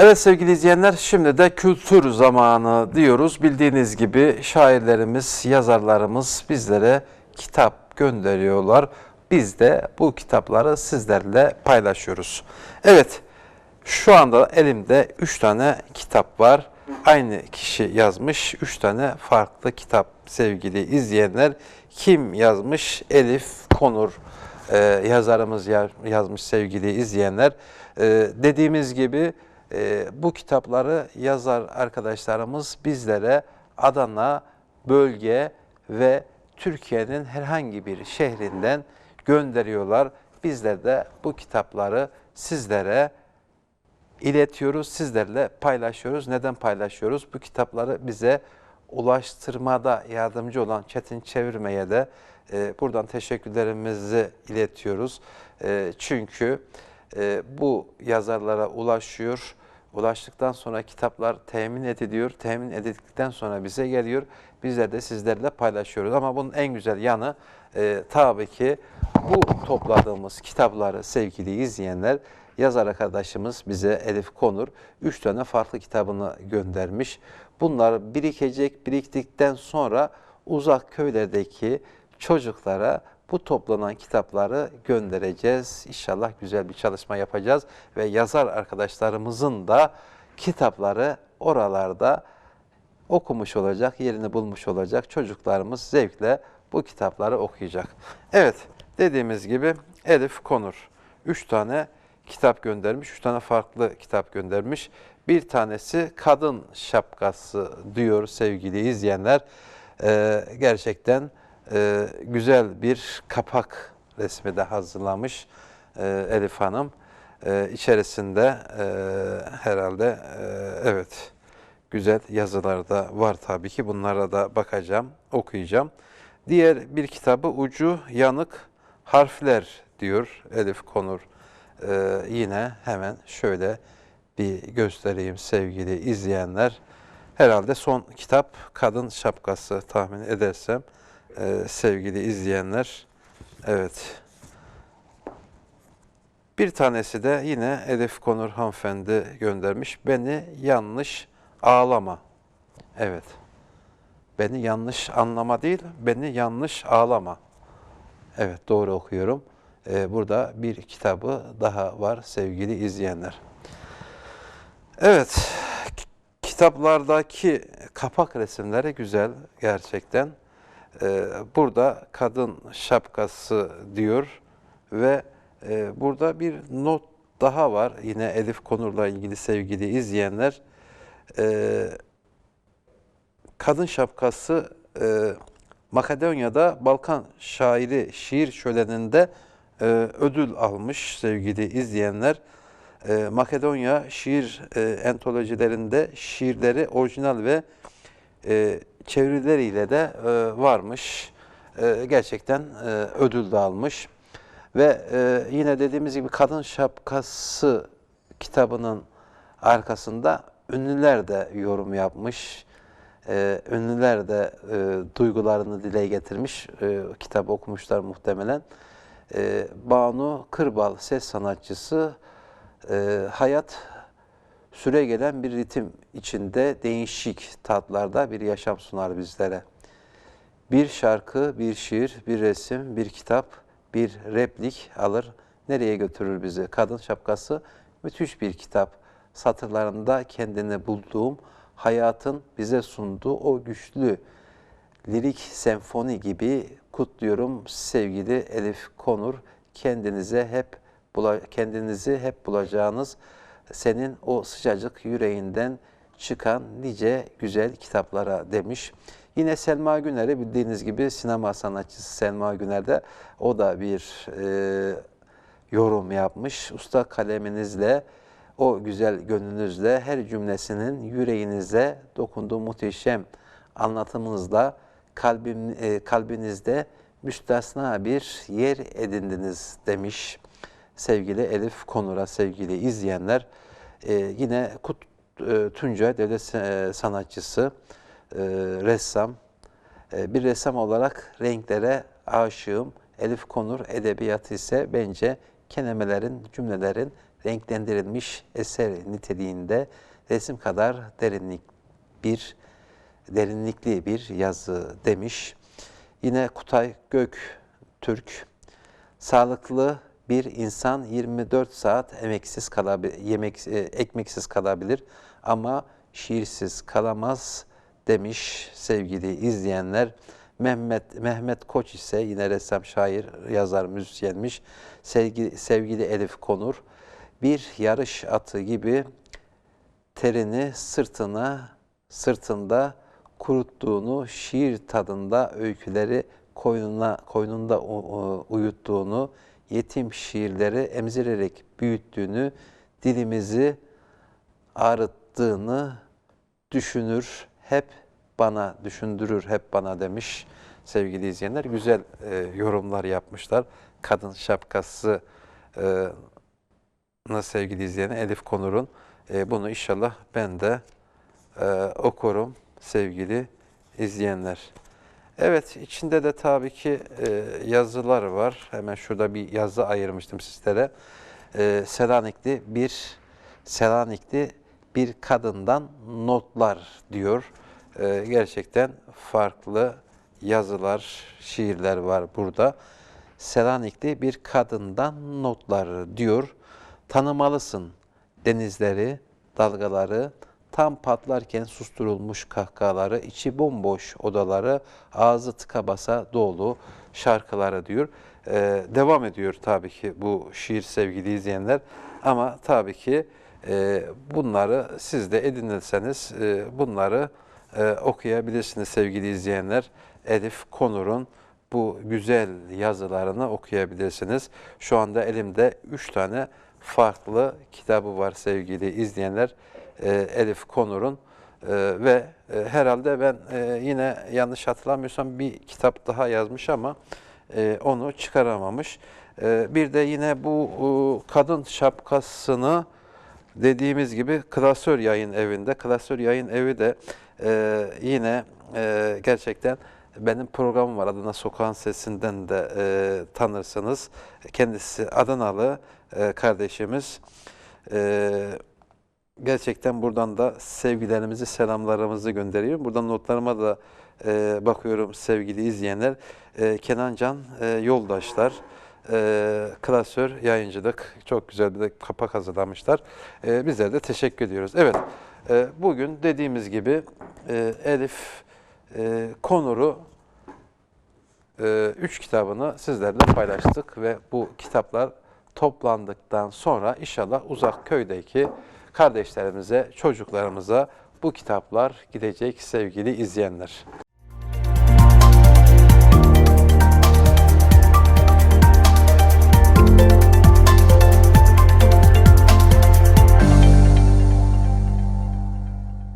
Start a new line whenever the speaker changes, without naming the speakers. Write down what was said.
Evet sevgili izleyenler şimdi de kültür zamanı diyoruz. Bildiğiniz gibi şairlerimiz, yazarlarımız bizlere kitap gönderiyorlar. Biz de bu kitapları sizlerle paylaşıyoruz. Evet şu anda elimde 3 tane kitap var. Aynı kişi yazmış 3 tane farklı kitap sevgili izleyenler. Kim yazmış? Elif Konur e, yazarımız ya- yazmış sevgili izleyenler. E, dediğimiz gibi e, bu kitapları yazar arkadaşlarımız bizlere Adana, bölge ve Türkiye'nin herhangi bir şehrinden gönderiyorlar. Bizler de bu kitapları sizlere iletiyoruz, sizlerle paylaşıyoruz. Neden paylaşıyoruz? Bu kitapları bize ulaştırmada yardımcı olan Çetin Çevirme'ye de e, buradan teşekkürlerimizi iletiyoruz. E, çünkü e, bu yazarlara ulaşıyor. Ulaştıktan sonra kitaplar temin ediliyor. Temin edildikten sonra bize geliyor. Bizler de sizlerle paylaşıyoruz. Ama bunun en güzel yanı e, tabii ki bu topladığımız kitapları sevgili izleyenler yazar arkadaşımız bize Elif Konur 3 tane farklı kitabını göndermiş. Bunlar birikecek, biriktikten sonra uzak köylerdeki çocuklara bu toplanan kitapları göndereceğiz. İnşallah güzel bir çalışma yapacağız ve yazar arkadaşlarımızın da kitapları oralarda okumuş olacak, yerini bulmuş olacak. Çocuklarımız zevkle bu kitapları okuyacak. Evet, dediğimiz gibi Elif Konur. Üç tane kitap göndermiş, üç tane farklı kitap göndermiş. Bir tanesi Kadın Şapkası diyor sevgili izleyenler. Ee, gerçekten e, güzel bir kapak resmi de hazırlamış e, Elif Hanım. E, içerisinde e, herhalde e, evet güzel yazılar da var tabii ki. Bunlara da bakacağım, okuyacağım. Diğer bir kitabı Ucu Yanık Harfler diyor Elif Konur. Ee, yine hemen şöyle bir göstereyim sevgili izleyenler. Herhalde son kitap Kadın Şapkası tahmin edersem ee, sevgili izleyenler. Evet. Bir tanesi de yine Elif Konur hanımefendi göndermiş. Beni yanlış ağlama. Evet. Beni yanlış anlama değil, beni yanlış ağlama. Evet, doğru okuyorum. Ee, burada bir kitabı daha var sevgili izleyenler. Evet, kitaplardaki kapak resimleri güzel gerçekten. Ee, burada kadın şapkası diyor ve e, burada bir not daha var. Yine Elif Konur'la ilgili sevgili izleyenler. Ee, kadın şapkası e, Makedonya'da Balkan şairi şiir şöleninde e, ödül almış sevgili izleyenler. Makedonya şiir entolojilerinde şiirleri orijinal ve çevirileriyle de e, varmış. E, gerçekten e, ödül de almış. Ve e, yine dediğimiz gibi Kadın Şapkası kitabının arkasında ünlüler de yorum yapmış. E, ünlüler de e, duygularını dile getirmiş. E, kitap okumuşlar muhtemelen. E, Banu Kırbal ses sanatçısı e, hayat süre gelen bir ritim içinde değişik tatlarda bir yaşam sunar bizlere. Bir şarkı, bir şiir, bir resim, bir kitap, bir replik alır. Nereye götürür bizi? Kadın Şapkası müthiş bir kitap. Satırlarında kendini bulduğum, hayatın bize sunduğu o güçlü lirik senfoni gibi kutluyorum sevgili Elif Konur. Kendinize hep kendinizi hep bulacağınız senin o sıcacık yüreğinden çıkan nice güzel kitaplara demiş. Yine Selma Güner'i bildiğiniz gibi sinema sanatçısı Selma Güner'de o da bir e, yorum yapmış. Usta kaleminizle, o güzel gönlünüzle her cümlesinin yüreğinize dokunduğu muhteşem anlatımınızla kalbim, e, kalbinizde müstesna bir yer edindiniz demiş sevgili Elif Konur'a sevgili izleyenler. E, yine Kut e, Tunca devlet e, sanatçısı, e, ressam, e, bir ressam olarak renklere aşığım. Elif Konur edebiyatı ise bence kelimelerin, cümlelerin renklendirilmiş eser niteliğinde resim kadar derinlik bir derinlikli bir yazı demiş. Yine Kutay Göktürk sağlıklı bir insan 24 saat emeksiz kalabilir, yemek e, ekmeksiz kalabilir ama şiirsiz kalamaz demiş sevgili izleyenler. Mehmet Mehmet Koç ise yine ressam, şair, yazar, müzisyenmiş. Sevgili, sevgili Elif Konur bir yarış atı gibi terini sırtına sırtında kuruttuğunu, şiir tadında öyküleri koynuna, koynunda uyuttuğunu, yetim şiirleri emzirerek büyüttüğünü, dilimizi ağrıttığını düşünür, hep bana düşündürür, hep bana demiş sevgili izleyenler. Güzel e, yorumlar yapmışlar. Kadın şapkası e, na sevgili izleyen Elif Konur'un e, bunu inşallah ben de e, okurum sevgili izleyenler. Evet içinde de tabii ki e, yazılar var. Hemen şurada bir yazı ayırmıştım sizlere. E, Selanikli bir Selanikli bir kadından notlar diyor. E, gerçekten farklı yazılar, şiirler var burada. Selanikli bir kadından notlar diyor. Tanımalısın denizleri, dalgaları, tam patlarken susturulmuş kahkahaları, içi bomboş odaları, ağzı tıka basa dolu şarkıları diyor. Ee, devam ediyor tabii ki bu şiir sevgili izleyenler. Ama tabii ki e, bunları siz de edinirseniz e, bunları e, okuyabilirsiniz sevgili izleyenler. Elif Konur'un bu güzel yazılarını okuyabilirsiniz. Şu anda elimde üç tane farklı kitabı var sevgili izleyenler. Ee, Elif Konur'un Ee, ve e, herhalde ben e, yine yanlış hatırlamıyorsam bir kitap daha yazmış ama e, onu çıkaramamış. Ee, bir de yine bu e, kadın şapkasını dediğimiz gibi Klasör Yayın Evi'nde. Klasör Yayın Evi de e, yine e, gerçekten benim programım var Adana Sokağın Sesinden de e, tanırsınız. Kendisi Adanalı e, kardeşimiz. E, gerçekten buradan da sevgilerimizi, selamlarımızı gönderiyorum. Buradan notlarıma da e, bakıyorum sevgili izleyenler. E, Kenan Can e, Yoldaşlar, e, klasör yayıncılık çok güzel bir de kapak hazırlamışlar. E, bizlere de teşekkür ediyoruz. Evet, e, bugün dediğimiz gibi e, Elif e, Konur'u e, üç kitabını sizlerle paylaştık ve bu kitaplar toplandıktan sonra inşallah uzak köydeki kardeşlerimize, çocuklarımıza bu kitaplar gidecek sevgili izleyenler.